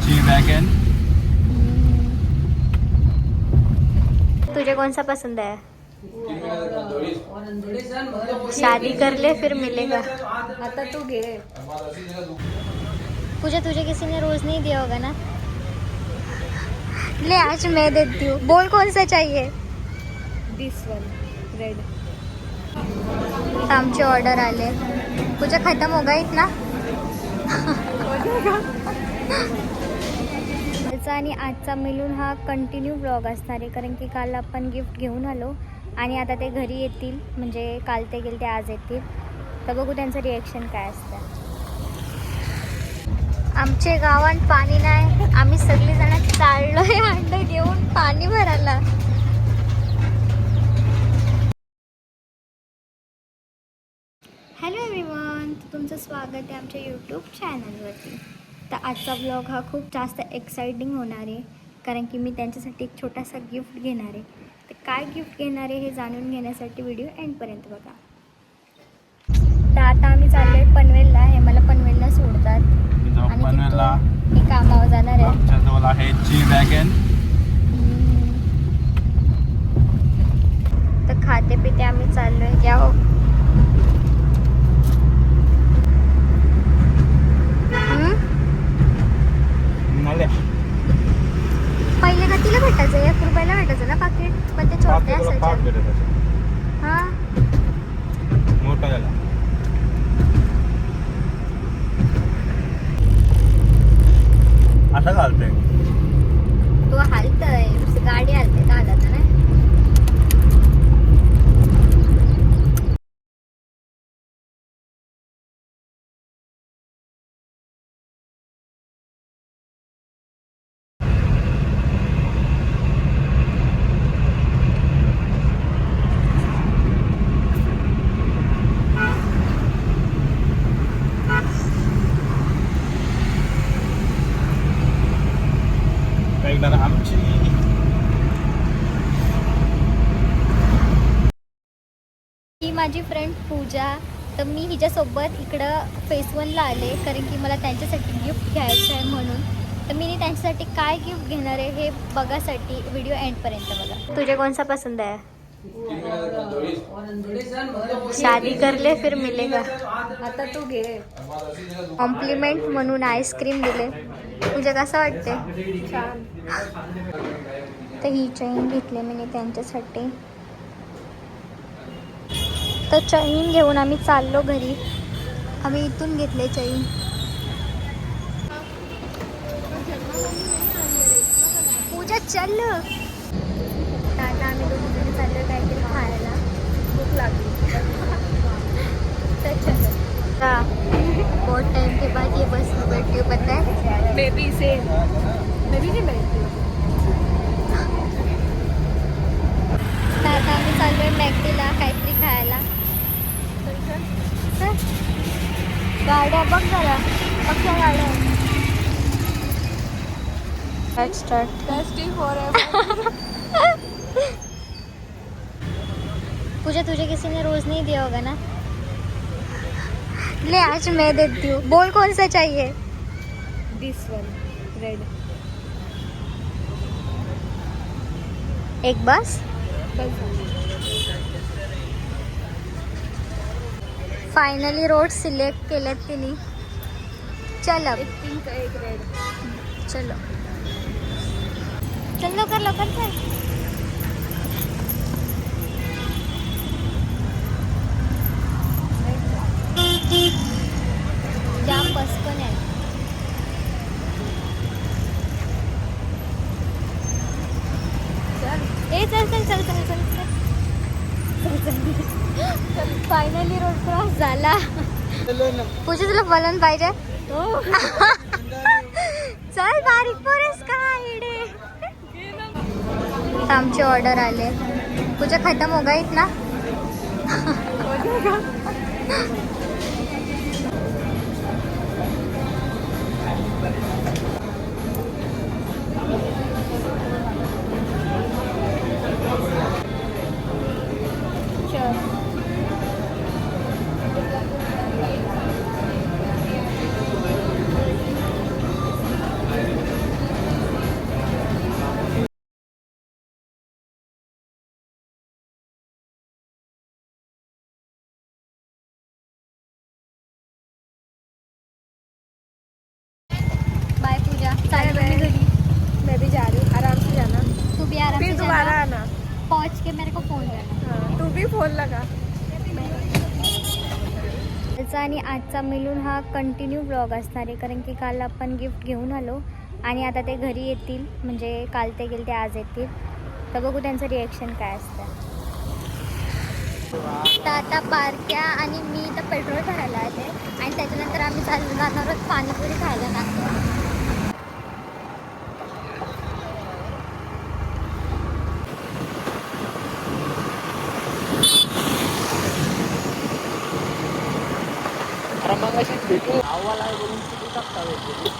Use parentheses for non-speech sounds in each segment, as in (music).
G wagon तुझे कौन सा पसंद है? शादी कर ले फिर मिलेगा। आता तू घे पूजा तुझे किसी ने रोज नहीं दिया होगा ना? ले आज मैं देती हूँ। बोल कौन सा चाहिए? दिस वन रेड आमचे ऑर्डर आले। पूजा खत्म होगा इतना? कालचा आणि आजचा मिळून हा कंटिन्यू ब्लॉग असणार आहे. कारण की काल आपण गिफ्ट घेऊन आलो आणि आता ते घरी येतील. म्हणजे काल ते गेले ते आज येतील. तर बघू त्यांचं रिॲक्शन काय असतं. आमचे गावात पाणी नाही. आम्ही सगळीजण आहे अंड घेऊन पाणी भरायला. हॅलो एव्हरीवन तुमचं स्वागत आहे आमच्या यूट्यूब चॅनलवरती तर आजचा ब्लॉग हा खूप जास्त एक्साइटिंग होणार आहे. कारण की मी त्यांच्यासाठी एक छोटासा गिफ्ट घेणार आहे. तर काय गिफ्ट घेणार आहे हे जाणून घेण्यासाठी व्हिडिओ एंडपर्यंत बघा. तर आता आम्ही चाललो आहे पनवेलला. हे मला पनवेलला सोडतात. आणि पनवेलला. तिथून मी कामावर जाणार आहे. आहे जी वॅगन. तर खाते पिते आम्ही चाललोय. या हो. नल्या पहिले का तिला भेटायचं एक रुपयाला भेटायचं ना पाकिट पण ते छोटे असायचे. हा मोठा झाला असं घालतोय तो हालतय गाडी हालते का हालत नाही एकदा आमची ही माझी फ्रेंड पूजा. तर मी हिच्यासोबत इकडं फेस वनला आले कारण की मला त्यांच्यासाठी गिफ्ट घ्यायचं आहे म्हणून. तर मी त्यांच्यासाठी काय गिफ्ट घेणार आहे हे बघासाठी व्हिडिओ एंडपर्यंत बघा. तुझे कोणसा पसंद आहे? शादी कर ले फिर मिलेगा. आता तू घे. कॉम्प्लिमेंट म्हणून आईस्क्रीम दिले. तुझे कसं वाटते? छान. तर ही चैन घेतली मी त्यांच्यासाठी. तर चैन घेऊन आम्ही चाललो घरी. आम्ही इथून घेतले चैन. पूजा चल आता आम्ही दोघी जणी चाललो काहीतरी खायला. भूक लागली. तर चलो. बहुत टाइम के बाद ये बस में बैठी हूँ पता है? बेबी से बेबी नहीं बैठती आता आम्ही चाललोय मॅगडीला काहीतरी खायला. गाड्या बघ जरा. अख्ख्या गाड्या स्टार्ट पूजा तुझे किसी ने रोज नहीं दिया होगा ना? ले आज मैं देती हूँ। बोल कौन सा चाहिए? दिस वन रेड एक बस? बस। फायनली रोड सिलेक्ट केलेत तिने. चल. एक पिंक एक रेड चलो. चल लवकर लवकर चल. जाम बस पण आहे. चल. ए चल चल चल चल चल चल फायनली रोड क्रॉस झाला. पूजा तुला बलून पाहिजे? (laughs) चल बारीक पोरेस (laughs) का इडे आमचे ऑर्डर आले. पूजा खत्म होगा इतना चल मैं भी जा रही हूँ आराम से जाना। तू भी आराम फिर से दोबारा आना। पहुंच के मेरे को फोन करना। हाँ, तू भी फोन लगा। त्याचा आणि आजचा मिळून हा कंटिन्यू ब्लॉग असणार आहे कारण की काल आपण गिफ्ट घेऊन आलो आणि आता ते घरी येतील म्हणजे काल ते गेले ते आज येतील. तर बघू त्यांचं रिॲक्शन काय असतं. तर आता पारक्या आणि मी तर पेट्रोल भरायला आले आणि त्याच्यानंतर आम्ही चालू जाणार आहोत पाणीपुरी खायला. नागपूर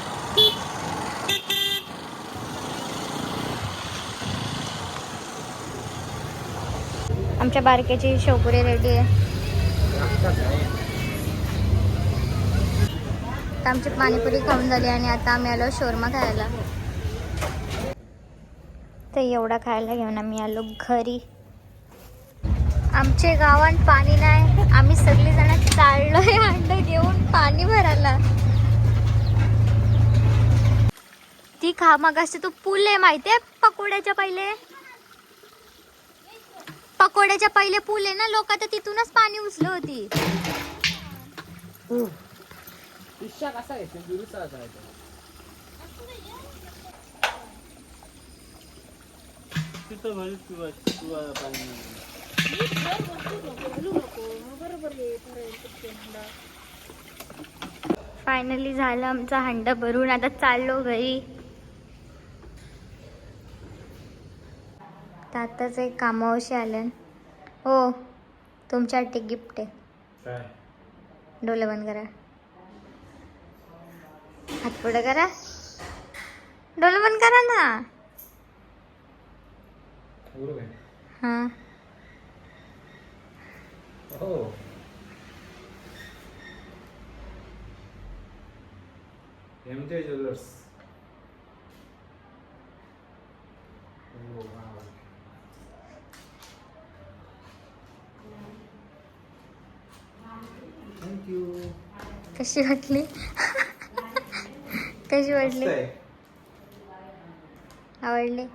आमच्या बारकेची शेवपुरी रेडी आहे. आमची पाणीपुरी खाऊन झाली आणि आता आम्ही आलो शोरमा खायला. तर एवढा खायला घेऊन आम्ही आलो घरी. आमचे गावात पाणी नाही. आम्ही सगळेजण चाललोय अंड घेऊन पाणी भरायला. ती खा मग तू पूल आहे माहितीये पकोड्याच्या पहिले? पकोड्याच्या पहिले पूल आहे ना लोक तर तिथूनच पाणी उचलं होती. तिथं पाणी फायनली झालं आमचा हंडा भरून आता चाललो घरी. आताच एक कामावशी आलं. हो तुमच्यासाठी गिफ्ट आहे. डोळे बंद करा. हात पुढे करा. डोळे बंद करा ना. हां. हो. ज्वेलर्स कशी वाटली? कशी वाटली? आवडली.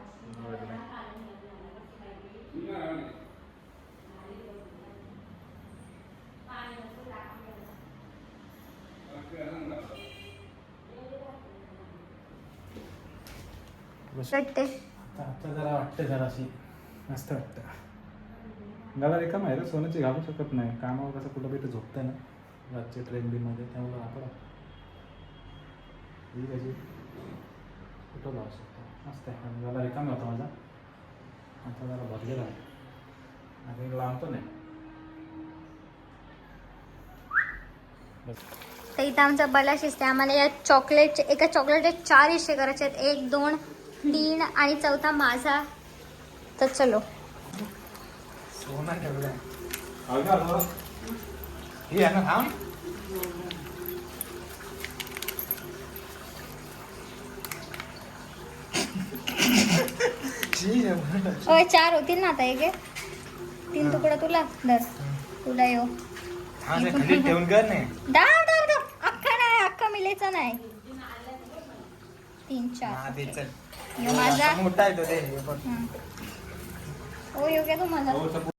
वाटते आता जरा वाटतं जराशी. मस्त वाटतं. मला रिकाम आहे रे सोन्याची घालू शकत नाही. कामावर कसं कुठं भेटत झोपतंय ना. रातच्या ट्रेन बीमध्ये त्यामुळे आपण ही कशी कुठं लावू शकतो? मस्त आहे. आणि मला रिकाम होता माझा. आता जरा भरलेला आहे. आता एक लावतो नाही तर इथं आमचा बला शिजते आम्हाला या चॉकलेटचे एका चॉकलेटचे चार हिस्से करायचे आहेत. एक दोन तीन आणि चौथा माझा. तर चलो. ही होय चार होतील ना आता एक तीन तुकडा तुला. धर. तुला येऊ. खाली ठेवून कर नाही डाव डाव डाव अख्खा नाही अख्खा मिलेचा नाही. तीन चार. यो माझा मोठा आहे तो ते हं. हो योग्य तू माझा